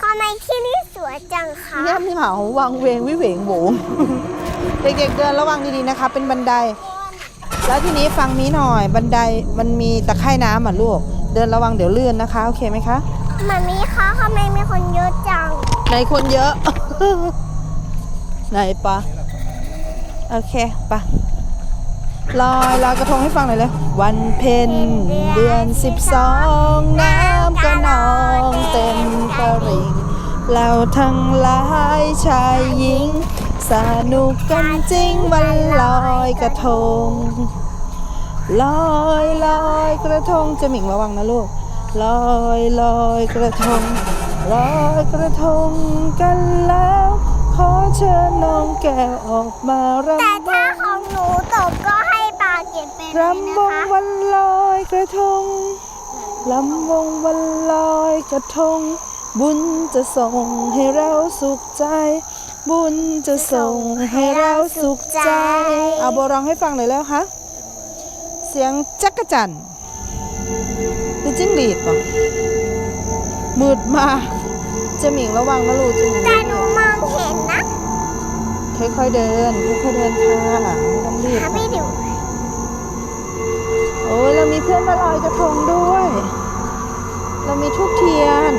ทำไมที่นี่สวยจังคะเนี่ยมีเหมาวังเวงวิเหวงโหวงเด็กๆเดินระวังดีๆนะคะ เป็นบันได แล้วทีนี้ฟังมีหน่อยบันไดมันมีตะไคร่น้ำอะลูก เดินระวังเดี๋ยวลื่นนะคะ โอเคไหมคะมามีคะทำไมมีคนเยอะจังไหนคนเยอะ ไหนปะโอเคปะ ลอยลอยกระทงให้ฟังหน่อยเลย วันเพ็ญเดือนสิบสองน้ำก็นองเต็มตริ่งเราทั้งหลายชายหญิง สนุกกันจริงวันลอยกระทง ลอยลอยกระทงจะหมิงระวังนะลูก ลอยลอยกระทง ลอยกระทงกันแล้ว ขอเชิญน้องแก้วออกมารำแต่ถ้าของหนูตกก็ เก็บไปเลยนะรำวงคะวันลอยกระทงลำวงวันลอยกระทง บุญจะส่งให้เราสุขใจ บุญจะส่งให้เราสุขใจ เอาโบร้องให้ฟังหน่อยแล้วคะเสียงจักรจันทร์หรือจิ้งหรีดป่ะมืดมากจะหมิงระวังนะลูกจะหมิงแต่หนูมองเห็นนะค่อยๆเดินค่อยๆเดินค่ะไม่ต้องรีบค่ะค่ะพี่ดิว โอ้ยเรามีเพื่อนมาลอยกระทงด้วย เรามีทูบเทียน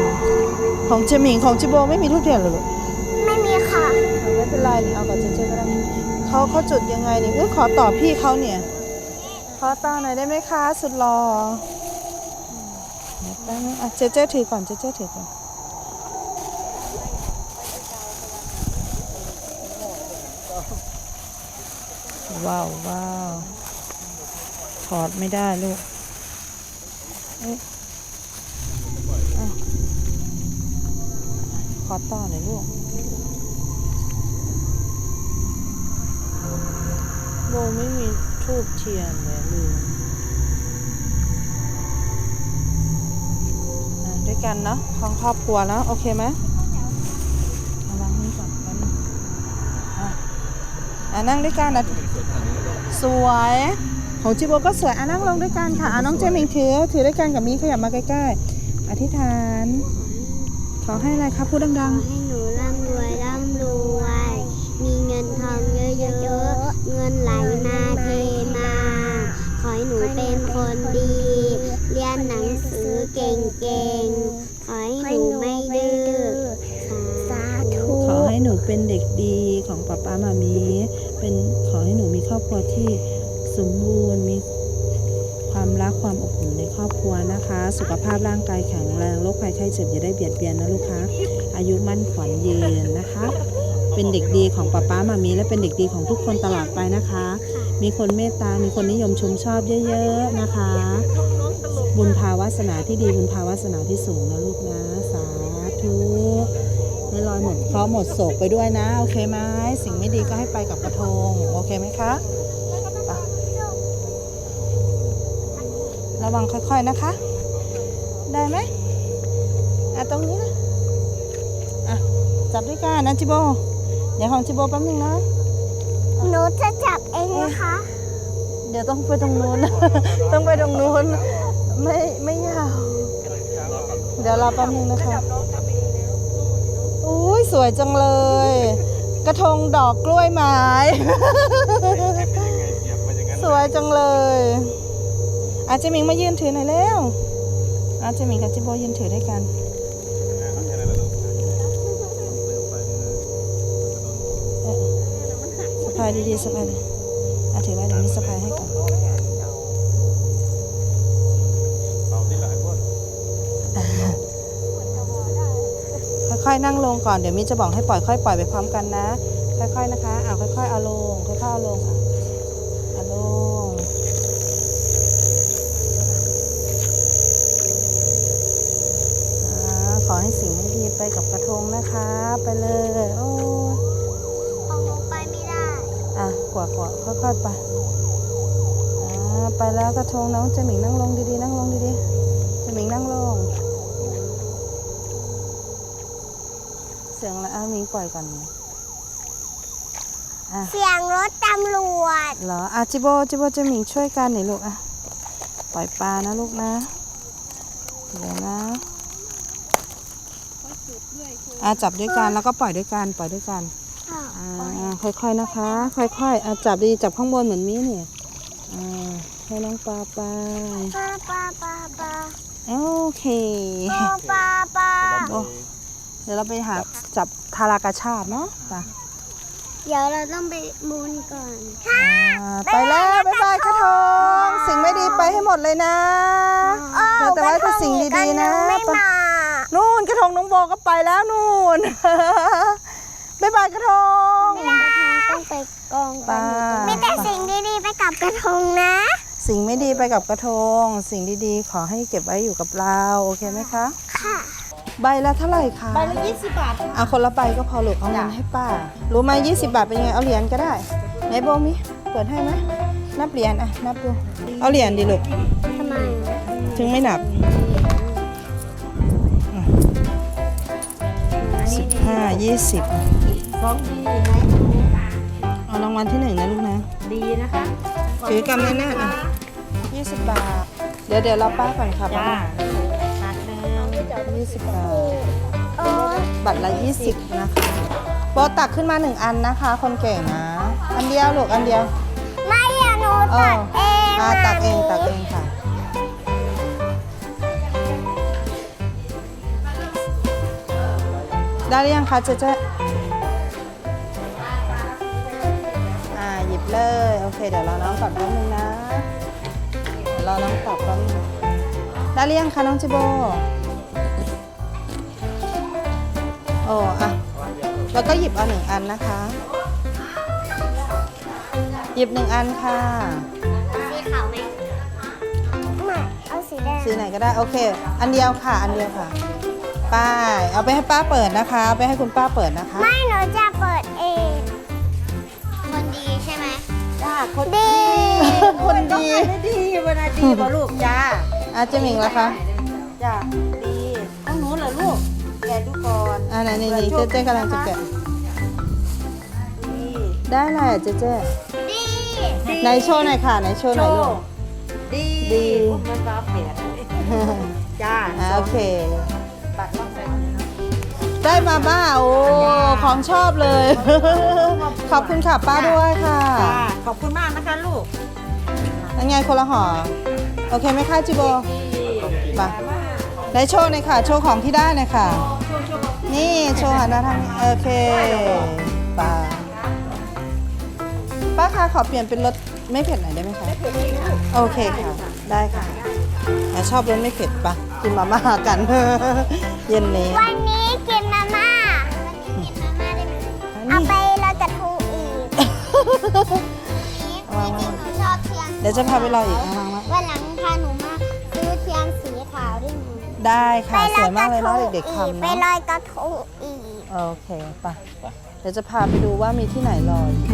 ของเจหมิงของจิโบไม่มีทูบเทียนเหรอลูกไม่มีค่ะเอาไม่เป็นไรนี่เอากับเจเจก็ได้เขาเขาจุดยังไงนี่เอ้ยขอต่อพี่เขาเนี่ย ขอต่อหน่อยได้ไหมคะ สุดหล่อเดี๋ยวแป๊บนึงอะเจเจถือก่อนเจเจถือก่อนว้าวว้าว ถอดไม่ได้ลูกเอ๊ะอะขอต่อหน่อยลูก โบไม่มีทูบเทียนเลยลืมด้วยกันเนาะของครอบครัวแล้ว โอเคไหมเอาวางนี่ก่อนกันอะนั่งด้วยกันนะสวย ของจิโบก็สวยอะนั่งลงด้วยกันค่ะอะน้องเจมิงถือ ถือด้วยกันกับมีขยับมาใกล้ๆ อธิษฐาน ขอให้อะไรครับพูดดังให้หนูร่ำรวยร่ำรวย มีเงินทองเยอะๆ เงินไหลมาเทมา ขอให้หนูเป็นคนดี เรียนหนังสือเก่งๆ ขอให้หนูไม่ดื้อสาธุๆขอให้หนูเป็นเด็กดีของป้าป้ามามีเป็นขอให้หนูมีครอบครัวที่ สมบูรณ์มีความรักความอบอุ่นในครอบครัวนะคะ สุขภาพร่างกายแข็งแรงโรคภัยไข้เจ็บอย่าได้เบียดเบียนนะลูกค้าอายุมั่นขวัญยืนนะคะ เป็นเด็กดีของป้าป้ามามีและเป็นเด็กดีของทุกคนตลอดไปนะคะ มีคนเมตตา มีคนนิยมชมชอบเยอะๆนะคะ บุญภาวาสนาที่ดีบุญภาวาสนาที่สูงนะลูกนะ สาธุให้ลอยหมดเคราะห์หมดโศกไปด้วยนะ โอเคไหมสิ่งไม่ดีก็ให้ไปกับกระทง โอเคไหมคะ ระวังค่อยๆนะคะ ได้ไหมอะตรงนี้นะอะจับด้วยกันนะจิโบ เดี๋ยวของจิโบแป๊บนึงนะ หนูจะจับเองนะคะ เดี๋ยวต้องไปตรงนู้น ต้องไปตรงนู้น ไม่ไม่ยาว เดี๋ยวรอแป๊บนึงนะคะอุ้ยสวยจังเลย กระทงดอกกล้วยไม้ สวยจังเลย อาเจมิงมายืนถือหน่อยเร็วอาเจมิงกับจิโบยืนถือด้วยกันสะพายดีๆสะพายอาถือไว้เดี๋ยวมีสะพายให้ก่อนค่อยๆนั่งลงก่อนเดี๋ยวมิจะบอกให้ปล่อยค่อยปล่อยไปพร้อมกันนะ ค่อยๆนะคะเอาค่อยๆเอาลงค่อยๆเอาลงค่ะเอาลง กับกระทงนะคะ ไปเลยโอ้ยของหนูไปไม่ได้ อะกว่ากว่าค่อยๆไปอ่าไปแล้วกระทงน้องเจหมิงนั่งลงดีๆนั่งลงดีๆเจหมิงนั่งลง เสียงแล้วอะมิงปล่อยก่อนนี่อะเสียงรถตำรวจ เหรออะจิโบจิโบเจหมิงช่วยกันหน่อยลูกอะปล่อยปลานะลูกนะเดี๋ยวนะ อ่าจับด้วยกันแล้วก็ปล่อยด้วยกันปล่อยด้วยกันอ่าค่อยๆนะคะ ค่อยๆอะจับดีจับข้างบนเหมือนมีเนี่ยอ่าให้น้องปลาไปปลาปลาปลาปลาโอเคปลาปลาปลาโอ้เดี๋ยวเราไปหาจับทารากาชาติเนาะไปเดี๋ยวเราต้องไปมูนก่อนอ่าไปแล้ว บ๊ายบายกระทงสิ่งไม่ดีไปให้หมดเลยนะเดี๋ยวแต่ว่าถ้าสิ่งดีๆนะไม่ไปมา นู่นกระทงน้องโบก็ไปแล้วนู่นบ๊ายบายกระทงกระทงต้องไปกองไปมีแต่สิ่งดีๆไปกับกระทงนะ สิ่งไม่ดีไปกับกระทง สิ่งดีๆ ขอให้เก็บไว้อยู่กับเราโอเคไหมคะ ค่ะ ใบละเท่าไหร่คะใบละ 20 บาทเอาคนละใบก็พอลูกเอาเงินให้ป้า รู้ไหม20 บาทเป็นยังไงเอาเหรียญก็ได้ไหนโบมิเปิดให้ไหมนับเหรียญอะนับดูเอาเหรียญดิลูกทำไมถึงไม่หนักสิบ ห้ายี่สิบสองดีไหมเอารางวัลที่หนึ่งนะลูกนะ ดีนะคะถือกำแน่นๆอะยี่สิบบาท เดี๋ยวเดี๋ยวเราป้าก่อนค่ะจ้าป้านัดหนึ่งยี่สิบบาท โอ้ยบัตรละยี่สิบนะคะโบตักขึ้นมาหนึ่งอันนะคะ คนเก่งนะ อันเดียวลูกอันเดียว ไม่อะหนูตัดเองอ่าตักเองะตักเองค่ะ ได้หรือยังคะเจ๊เจ๊อ่าหยิบเลย โอเค เดี๋ยวรอน้องกลับแป๊บนึงนะเดี๋ยวรอน้องกลับแป๊บนึงได้หรือยังคะน้องจิโบโอ้อะแล้วก็หยิบเอาหนึ่งอันนะคะ หยิบหนึ่งอันค่ะ สีขาวไหมไม่เอาสีแดง สีไหนก็ได้ โอเค อันเดียวค่ะ อันเดียวค่ะ ป้าย เอาไปให้ป้าเปิดนะคะ เอาไปให้คุณป้าเปิดนะคะ ไม่หนูจะเปิดเอง คนดีใช่ไหมจ้าคนดี คนดีดีวันอาดีบ่ลูกจ้าอาเจมิงแล้วคะจ้าดีต้องหนูเหรอลูกแกะดูก่อนอ่าไหนนี่นี่เจ๊เจ๊กำลังจะแกะดีได้แหละเจ๊เจ๊ดีไหนโชว์หน่อยค่ะไหนโชว์หโชน่อยลูว์กดีดีมันฟ้าเปียกจ้าอ่าโอเค บัตรต้องใส่ได้มาบ้าโอ้ของชอบเลย ขอบคุณค่ะป้าด้วยค่ะจ้าขอบคุณมากนะคะลูกยังไงคนละห่อโอเคไหมคะจิโบมาไหนโชว์หน่อยค่ะ โชว์ของที่ได้หน่อยค่ะ นี่โชว์หันมาทางนี้โอเคป้าป้าคะขอเปลี่ยนเป็นรสไม่เผ็ดหน่อยได้ไหมคะโอเคค่ะ ได้ค่ะอะชอบรสไม่เผ็ดปะ กินมาม่ากัน เย็นนี้ วันนี้กินมาม่ากินมาม่าได้ไหมเอาไปลอยกระทงอีกวางไว้หนูชอบเทียนเดี๋ยวจะพาไปรออีกเอาวางไว้วันหลังพาหนูมาซื้อเทียนสีขาวด้วยหนูได้ค่ะสวยมากเลยเนาะเด็กๆทำไปเนาะลอยกระทงอีก โอเคไปเดี๋ยวจะพาไปดูว่ามีที่ไหนรออยู่